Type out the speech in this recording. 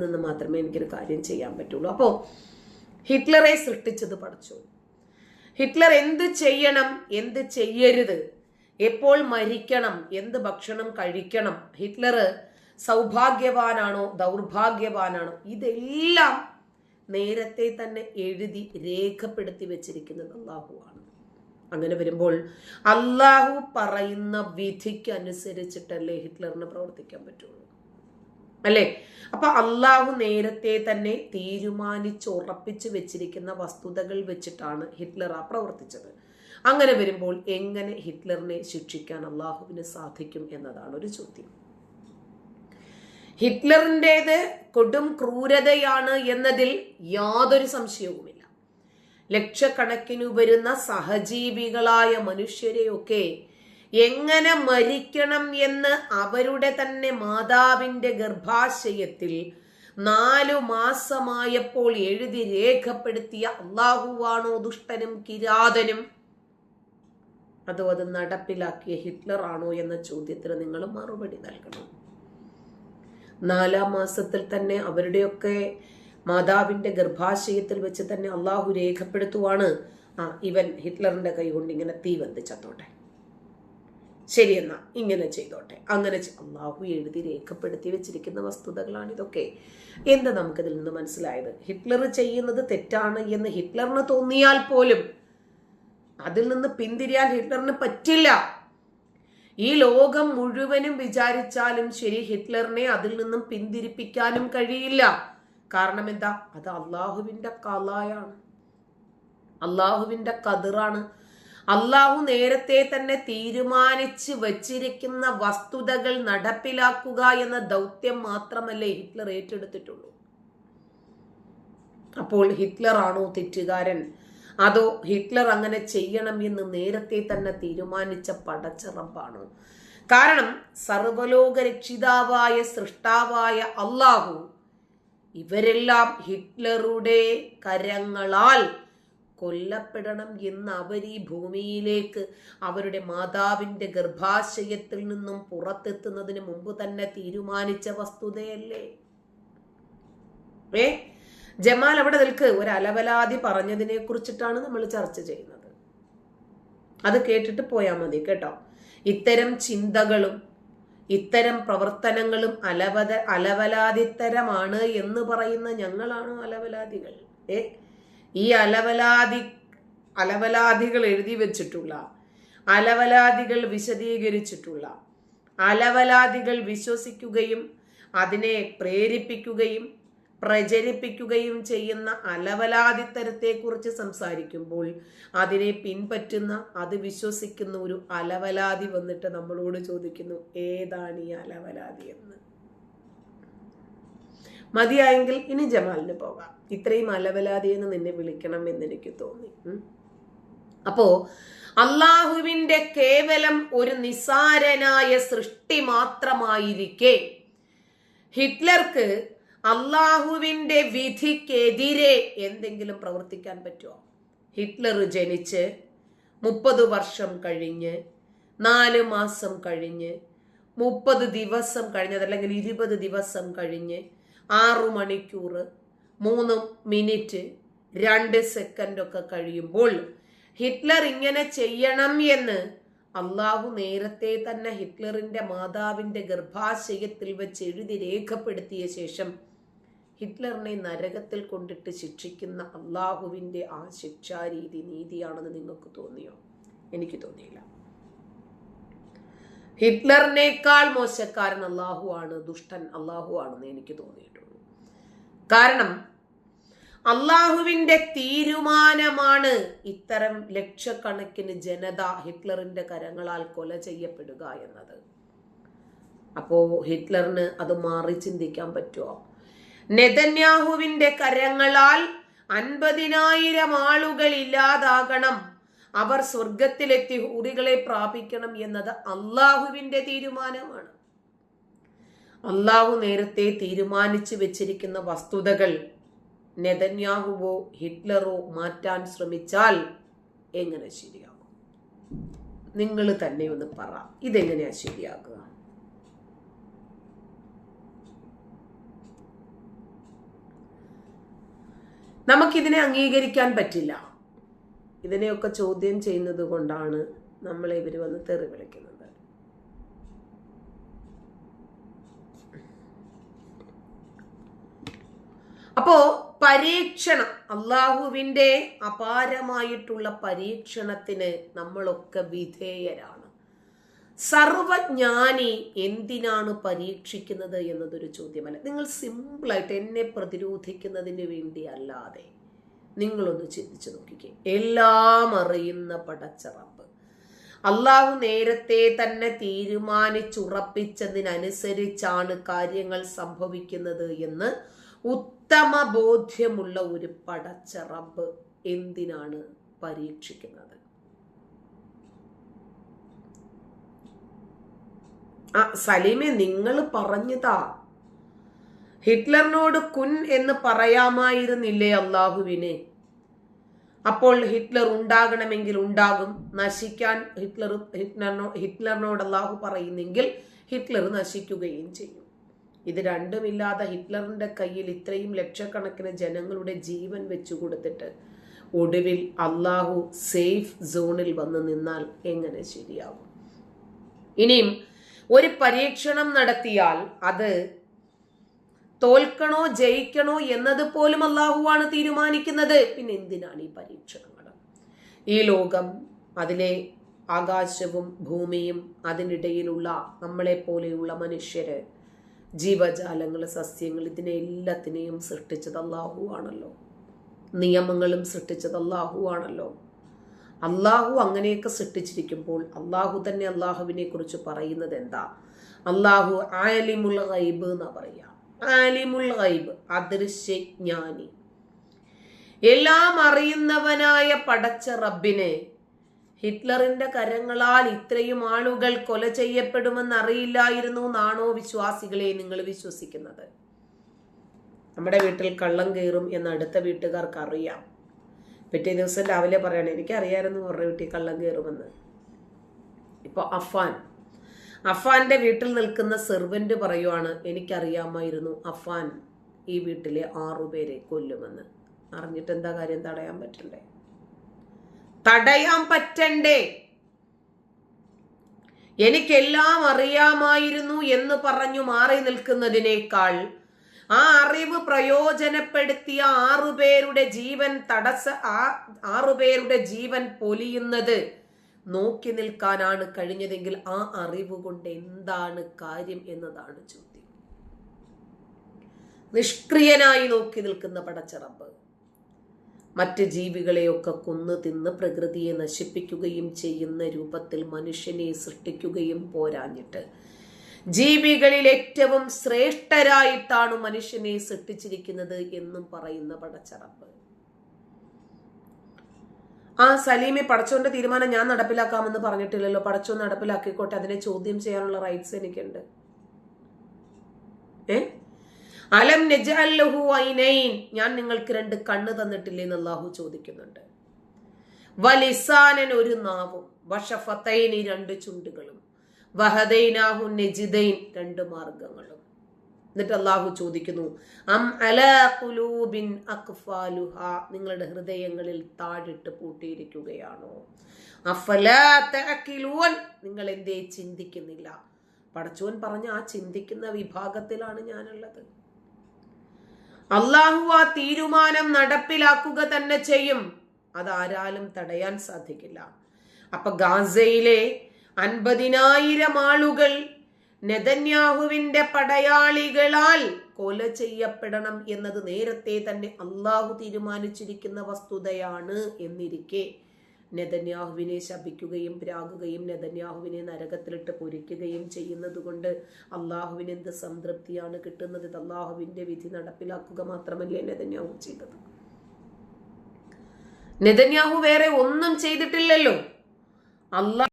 നിന്ന് മാത്രമേ എനിക്കൊരു കാര്യം ചെയ്യാൻ പറ്റുള്ളൂ. അപ്പോൾ ഹിറ്റ്ലറെ സൃഷ്ടിച്ചത് പഠിച്ചു. ഹിറ്റ്ലർ എന്ത് ചെയ്യണം എന്ത് ചെയ്യരുത് എപ്പോൾ മരിക്കണം എന്ത് ഭക്ഷണം കഴിക്കണം ഹിറ്റ്ലർ സൗഭാഗ്യവാനാണോ ദൗർഭാഗ്യവാനാണോ ഇതെല്ലാം നേരത്തെ തന്നെ എഴുതി രേഖപ്പെടുത്തി വെച്ചിരിക്കുന്നത് അള്ളാഹുവാണ് അങ്ങനെ വരുമ്പോൾ അള്ളാഹു പറയുന്ന വിധിക്ക് അനുസരിച്ചിട്ടല്ലേ ഹിറ്റ്ലറിന് പ്രവർത്തിക്കാൻ പറ്റുള്ളൂ. അല്ലേ? അപ്പൊ അള്ളാഹു നേരത്തെ തന്നെ തീരുമാനിച്ച് ഉറപ്പിച്ചു വെച്ചിരിക്കുന്ന വസ്തുതകൾ വെച്ചിട്ടാണ് ഹിറ്റ്ലർ ആ പ്രവർത്തിച്ചത്. അങ്ങനെ വരുമ്പോൾ എങ്ങനെ ഹിറ്റ്ലറിനെ ശിക്ഷിക്കാൻ അള്ളാഹുവിന് സാധിക്കും എന്നതാണ് ഒരു ചോദ്യം. ഹിറ്റ്ലറിന്റെത് കൊടും ക്രൂരതയാണ് എന്നതിൽ യാതൊരു സംശയവുമില്ല. ലക്ഷക്കണക്കിനു വരുന്ന സഹജീവികളായ മനുഷ്യരെയൊക്കെ എങ്ങനെ മരിക്കണം എന്ന് അവരുടെ തന്നെ മാതാവിന്റെ ഗർഭാശയത്തിൽ നാലു മാസമായപ്പോൾ എഴുതി രേഖപ്പെടുത്തിയ അള്ളാഹുവാണോ ദുഷ്ടനും കിരാതനും? അതോ അത് നടപ്പിലാക്കിയ ഹിറ്റ്ലർ ആണോ എന്ന ചോദ്യത്തിന് നിങ്ങൾ മറുപടി നൽകണം. നാലാം മാസത്തിൽ തന്നെ അവരുടെയൊക്കെ മാതാവിന്റെ ഗർഭാശയത്തിൽ വെച്ച് തന്നെ അള്ളാഹു രേഖപ്പെടുത്തുവാണ്. ആ ഇവൻ ഹിറ്റ്ലറിന്റെ കൈ കൊണ്ട് ഇങ്ങനെ തീ വന്നിച്ചത്തോട്ടെ ശരിയെന്നാ ഇങ്ങനെ ചെയ്തോട്ടെ. അങ്ങനെ അള്ളാഹു എഴുതി രേഖപ്പെടുത്തി വെച്ചിരിക്കുന്ന വസ്തുതകളാണ് ഇതൊക്കെ. എന്ത് നമുക്കിതിൽ നിന്ന് മനസ്സിലായത്? ഹിറ്റ്ലർ ചെയ്യുന്നത് തെറ്റാണ് എന്ന് ഹിറ്റ്ലറിന് തോന്നിയാൽ പോലും അതിൽ നിന്ന് പിന്തിരിയാൻ ഹിറ്റ്ലറിന് പറ്റില്ല. ഈ ലോകം മുഴുവനും വിചാരിച്ചാലും ശരി ഹിറ്റ്ലറിനെ അതിൽ നിന്നും പിന്തിരിപ്പിക്കാനും കഴിയില്ല. കാരണം എന്താ? അത് അള്ളാഹുവിന്റെ കലായാണ്. അള്ളാഹുവിന്റെ കതിറാണ് അള്ളാഹു നേരത്തെ തന്നെ തീരുമാനിച്ച് വച്ചിരിക്കുന്ന വസ്തുതകൾ നടപ്പിലാക്കുക എന്ന ദൗത്യം മാത്രമല്ലേ ഹിറ്റ്ലർ ഏറ്റെടുത്തിട്ടുള്ളൂ. അപ്പോൾ ഹിറ്റ്ലർ ആണോ തെറ്റുകാരൻ? അതോ ഹിറ്റ്ലർ അങ്ങനെ ചെയ്യണം എന്ന് നേരത്തെ തന്നെ തീരുമാനിച്ച പടച്ചിറമ്പാണോ കാരണം സർവലോക രക്ഷിതാവായ സൃഷ്ടാവായ അള്ളാഹു ഇവരെല്ലാം ഹിറ്റ്ലറുടെ കരങ്ങളാൽ കൊല്ലപ്പെടണം എന്ന് അവർ ഈ ഭൂമിയിലേക്ക് അവരുടെ മാതാവിന്റെ ഗർഭാശയത്തിൽ നിന്നും പുറത്തെത്തുന്നതിന് മുമ്പ് തന്നെ തീരുമാനിച്ച വസ്തുതയല്ലേ? ഏ? ജമാൽ അവിടെ നിൽക്ക്. ഒരു അലവലാതി പറഞ്ഞതിനെ കുറിച്ചിട്ടാണ് നമ്മൾ ചർച്ച ചെയ്യുന്നത്. അത് കേട്ടിട്ട് പോയാൽ മതി കേട്ടോ. ഇത്തരം ചിന്തകളും ഇത്തരം പ്രവർത്തനങ്ങളും അലവത അലവലാതിത്തരമാണ് എന്ന് പറയുന്ന ഞങ്ങളാണോ അലവലാദികൾ ഏ? ഈ അലവലാതി അലവലാദികൾ എഴുതി വെച്ചിട്ടുള്ള അലവലാദികൾ വിശദീകരിച്ചിട്ടുള്ള അലവലാദികൾ വിശ്വസിക്കുകയും അതിനെ പ്രേരിപ്പിക്കുകയും പ്രചരിപ്പിക്കുകയും ചെയ്യുന്ന അലവലാദിത്തരത്തെക്കുറിച്ച് സംസാരിക്കുമ്പോൾ അതിനെ പിൻപറ്റുന്ന അത് വിശ്വസിക്കുന്ന ഒരു അലവലാതി വന്നിട്ട് നമ്മളോട് ചോദിക്കുന്നു ഏതാണ് ഈ അലവലാതി എന്ന്? മതിയായെങ്കിൽ ഇനി ജമാലിന് പോകാം. ഇത്രയും അലവലാതി എന്ന് നിന്നെ വിളിക്കണം എന്ന് എനിക്ക് തോന്നി. അപ്പോ അള്ളാഹുവിന്റെ കേവലം ഒരു നിസാരനായ സൃഷ്ടി മാത്രമായിരിക്കെ ഹിറ്റ്ലർക്ക് അള്ളാഹുവിന്റെ വിധിക്കെതിരെ എന്തെങ്കിലും പ്രവർത്തിക്കാൻ പറ്റുമോ ഹിറ്റ്ലർ ജനിച്ച് മുപ്പത് വർഷം കഴിഞ്ഞ് നാല് മാസം കഴിഞ്ഞ് മുപ്പത് ദിവസം കഴിഞ്ഞത് അല്ലെങ്കിൽ ഇരുപത് ദിവസം കഴിഞ്ഞ് ആറു മണിക്കൂർ മൂന്ന് മിനിറ്റ് രണ്ട് സെക്കൻഡൊക്കെ കഴിയുമ്പോൾ ഹിറ്റ്ലർ ഇങ്ങനെ ചെയ്യണം എന്ന് അള്ളാഹു നേരത്തെ തന്നെ ഹിറ്റ്ലറിന്റെ മാതാവിന്റെ ഗർഭാശയത്തിൽ വെച്ച് എഴുതി രേഖപ്പെടുത്തിയ ശേഷം ഹിറ്റ്ലറിനെ നരകത്തിൽ കൊണ്ടിട്ട് ശിക്ഷിക്കുന്ന അള്ളാഹുവിന്റെ ആ ശിക്ഷാരീതി നീതിയാണെന്ന് നിങ്ങൾക്ക് തോന്നിയോ? എനിക്ക് തോന്നിയില്ല. ഹിറ്റ്ലറിനേക്കാൾ മോശക്കാരൻ അള്ളാഹു ആണ് ദുഷ്ടൻ അള്ളാഹു ആണെന്ന് എനിക്ക് തോന്നിയിട്ടുള്ളൂ കാരണം അള്ളാഹുവിന്റെ തീരുമാനമാണ് ഇത്തരം ലക്ഷക്കണക്കിന് ജനത ഹിറ്റ്ലറിന്റെ കരങ്ങളാൽ കൊല ചെയ്യപ്പെടുക എന്നത്. അപ്പോ ഹിറ്റ്ലറിന് അത് മാറി ചിന്തിക്കാൻ പറ്റുമോ? നെതന്യാഹുവിന്റെ കരങ്ങളാൽ അൻപതിനായിരം ആളുകൾ ഇല്ലാതാകണം. അവർ സ്വർഗത്തിലെത്തി ഹൂറികളെ പ്രാപിക്കണം എന്നത് അള്ളാഹുവിന്റെ തീരുമാനമാണ്. അള്ളാഹു നേരത്തെ തീരുമാനിച്ചു വെച്ചിരിക്കുന്ന വസ്തുതകൾ നെതന്യാഹുവോ ഹിറ്റ്ലറോ മാറ്റാൻ ശ്രമിച്ചാൽ എങ്ങനെ ശരിയാകും? നിങ്ങൾ തന്നെ ഒന്ന് പറ ഇതെങ്ങനെയാ ശരിയാകുക? നമുക്കിതിനെ അംഗീകരിക്കാൻ പറ്റില്ല. ഇതിനെയൊക്കെ ചോദ്യം ചെയ്യുന്നത് കൊണ്ടാണ് നമ്മളെ ഇവർ വന്ന് തെറി വിളിക്കുന്നത്. അപ്പോ പരീക്ഷണം അള്ളാഹുവിന്റെ അപാരമായിട്ടുള്ള പരീക്ഷണത്തിന് നമ്മളൊക്കെ വിധേയരാണ്. സർവജ്ഞാനി എന്തിനാണ് പരീക്ഷിക്കുന്നത് എന്നതൊരു ചോദ്യമല്ല. നിങ്ങൾ സിമ്പിളായിട്ട് എന്നെ പ്രതിരോധിക്കുന്നതിന് വേണ്ടി അല്ലാതെ നിങ്ങളൊന്ന് ചിന്തിച്ചു നോക്കിക്കേ. എല്ലാം അറിയുന്ന പടച്ചറപ്പ് അള്ളാഹു നേരത്തെ തന്നെ തീരുമാനിച്ചുറപ്പിച്ചതിനനുസരിച്ചാണ് കാര്യങ്ങൾ സംഭവിക്കുന്നത് എന്ന് ഉത്തമ ബോധ്യമുള്ള ഒരു പടച്ചറബ് എന്തിനാണ് പരീക്ഷിക്കുന്നത്? ആ സലീമെ നിങ്ങൾ പറഞ്ഞതാ. ഹിറ്റ്ലറിനോട് കുൻ എന്ന് പറയാമായിരുന്നില്ലേ അള്ളാഹുവിനെ? അപ്പോൾ ഹിറ്റ്ലർ ഉണ്ടാകണമെങ്കിൽ ഉണ്ടാകും. നശിക്കാൻ ഹിറ്റ്ലർ ഹിറ്റ്ലറിനോ ഹിറ്റ്ലറിനോട് അള്ളാഹു പറയുന്നെങ്കിൽ ഹിറ്റ്ലർ നശിക്കുകയും ചെയ്യും. ഇത് രണ്ടുമില്ലാതെ ഹിറ്റ്ലറിന്റെ കയ്യിൽ ഇത്രയും ലക്ഷക്കണക്കിന് ജനങ്ങളുടെ ജീവൻ വെച്ചു കൊടുത്തിട്ട് ഒടുവിൽ അള്ളാഹു സേഫ് സോണിൽ വന്ന് നിന്നാൽ എങ്ങനെ ശരിയാകും? ഇനിയും ഒരു പരീക്ഷണം നടത്തിയാൽ അത് തോൽക്കണോ ജയിക്കണോ എന്നത് പോലും അള്ളാഹുവാണ് തീരുമാനിക്കുന്നത്. പിന്നെ എന്തിനാണ് ഈ പരീക്ഷണങ്ങൾ? ഈ ലോകം അതിലെ ആകാശവും ഭൂമിയും അതിനിടയിലുള്ള നമ്മളെ പോലെയുള്ള മനുഷ്യര് ജീവജാലങ്ങൾ സസ്യങ്ങൾ ഇതിനെ എല്ലാത്തിനെയും സൃഷ്ടിച്ചത് അള്ളാഹു ആണല്ലോ. നിയമങ്ങളും സൃഷ്ടിച്ചത് അള്ളാഹു ആണല്ലോ. അള്ളാഹു അങ്ങനെയൊക്കെ സൃഷ്ടിച്ചിരിക്കുമ്പോൾ അള്ളാഹു തന്നെ അള്ളാഹുവിനെ കുറിച്ച് പറയുന്നത് എന്താ? അള്ളാഹു ആലിമുൽ ഗൈബ് എന്നാ പറയാ. ആലിമുൽ ഗൈബ് അദൃശ്യജ്ഞാനി. എല്ലാം അറിയുന്നവനായ പടച്ച റബ്ബിനെ ഹിറ്റ്ലറിന്റെ കരങ്ങളാൽ ഇത്രയും ആളുകൾ കൊല ചെയ്യപ്പെടുമെന്ന് അറിയില്ലായിരുന്നു എന്നാണോ വിശ്വാസികളെ നിങ്ങൾ വിശ്വസിക്കുന്നത്? നമ്മുടെ വീട്ടിൽ കള്ളം കയറും എന്ന് അടുത്ത വീട്ടുകാർക്ക് അറിയാം. പിറ്റേ ദിവസം രാവിലെ പറയണേ എനിക്കറിയായിരുന്നു ഓർഡർ വീട്ടിൽ കള്ളം കയറുമെന്ന്. ഇപ്പോൾ അഫാൻ അഫാന്റെ വീട്ടിൽ നിൽക്കുന്ന സെർവന്റ് പറയുവാണ് എനിക്കറിയാമായിരുന്നു അഫാൻ ഈ വീട്ടിലെ ആറുപേരെ കൊല്ലുമെന്ന്. അറിഞ്ഞിട്ട് എന്താ കാര്യം? തടയാൻ പറ്റണ്ടേ? തടയാൻ പറ്റണ്ടേ? എനിക്കെല്ലാം അറിയാമായിരുന്നു എന്ന് പറഞ്ഞു മാറി നിൽക്കുന്നതിനേക്കാൾ ആ അറിവ് പ്രയോജനപ്പെടുത്തിയ ആറുപേരുടെ ജീവൻ തടസ്സ ആ ആറുപേരുടെ ജീവൻ പൊലിയുന്നത് നോക്കി നിൽക്കാനാണ് കഴിഞ്ഞതെങ്കിൽ ആ അറിവ് കൊണ്ട് എന്താണ് കാര്യം എന്നതാണ് ചോദ്യം. നിഷ്ക്രിയനായി നോക്കി നിൽക്കുന്ന പടച്ചറമ്പ് മറ്റ് ജീവികളെയൊക്കെ കൊന്നു തിന്ന് പ്രകൃതിയെ നശിപ്പിക്കുകയും ചെയ്യുന്ന രൂപത്തിൽ മനുഷ്യനെ സൃഷ്ടിക്കുകയും പോരാഞ്ഞിട്ട് ജീവികളിൽ ഏറ്റവും ശ്രേഷ്ഠരായിട്ടാണ് മനുഷ്യനെ സൃഷ്ടിച്ചിരിക്കുന്നത് എന്നും പറയുന്ന പടച്ചറപ്പ് ആ സലീമി പടച്ചോന്റെ തീരുമാനം ഞാൻ നടപ്പിലാക്കാമെന്ന് പറഞ്ഞിട്ടില്ലല്ലോ. പടച്ചോ നടപ്പിലാക്കിക്കോട്ടെ. അതിനെ ചോദ്യം ചെയ്യാനുള്ള റൈറ്റ്സ് എനിക്കുണ്ട്. ഏ? അലം നജഅല്ലഹു ഐനൈൻ. ഞാൻ നിങ്ങൾക്ക് രണ്ട് കണ്ണ് തന്നിട്ടില്ലേ എന്ന് അള്ളാഹു ചോദിക്കുന്നുണ്ട്. വലിസാനൻ ഒരു നാവും. വഷഫത്തൈനി രണ്ട് ചുണ്ടുകളും. വഹദൈനാഹു നെജിദൈൻ രണ്ട് മാർഗങ്ങളും എന്നിട്ട് അള്ളാഹു ചോദിക്കുന്നു അം അലൂബിൻ അക്ഫാലുഹ നിങ്ങളുടെ ഹൃദയങ്ങളിൽ താഴിട്ട് പൂട്ടിയിരിക്കുകയാണോ? നിങ്ങൾ എന്തേ ചിന്തിക്കുന്നില്ല. പടച്ചോൻ പറഞ്ഞ ആ ചിന്തിക്കുന്ന വിഭാഗത്തിലാണ് ഞാനുള്ളത്. അള്ളാഹു ആ തീരുമാനം നടപ്പിലാക്കുക തന്നെ ചെയ്യും. അതാരാലും തടയാൻ സാധിക്കില്ല. അപ്പൊ ഗാസയിലെ അൻപതിനായിരം ആളുകൾ നെതന്യാഹുവിന്റെ പടയാളികളാൽ കൊല ചെയ്യപ്പെടണം എന്നത് നേരത്തെ തന്നെ അള്ളാഹു തീരുമാനിച്ചിരിക്കുന്ന വസ്തുതയാണ് എന്നിരിക്കെ. നെതന്യാഹുവിനെ ശപിക്കുകയും പ്രാകുകയും നെതന്യാഹുവിനെ നരകത്തിലിട്ട് പൊരിക്കുകയും ചെയ്യുന്നത് കൊണ്ട് അള്ളാഹുവിന് എന്ത് സംതൃപ്തിയാണ് കിട്ടുന്നത്? ഇത് അള്ളാഹുവിന്റെ വിധി നടപ്പിലാക്കുക മാത്രമല്ലേ നെതന്യാഹു ചെയ്തത്? നെതന്യാഹു വേറെ ഒന്നും ചെയ്തിട്ടില്ലല്ലോ. അള്ളാഹ്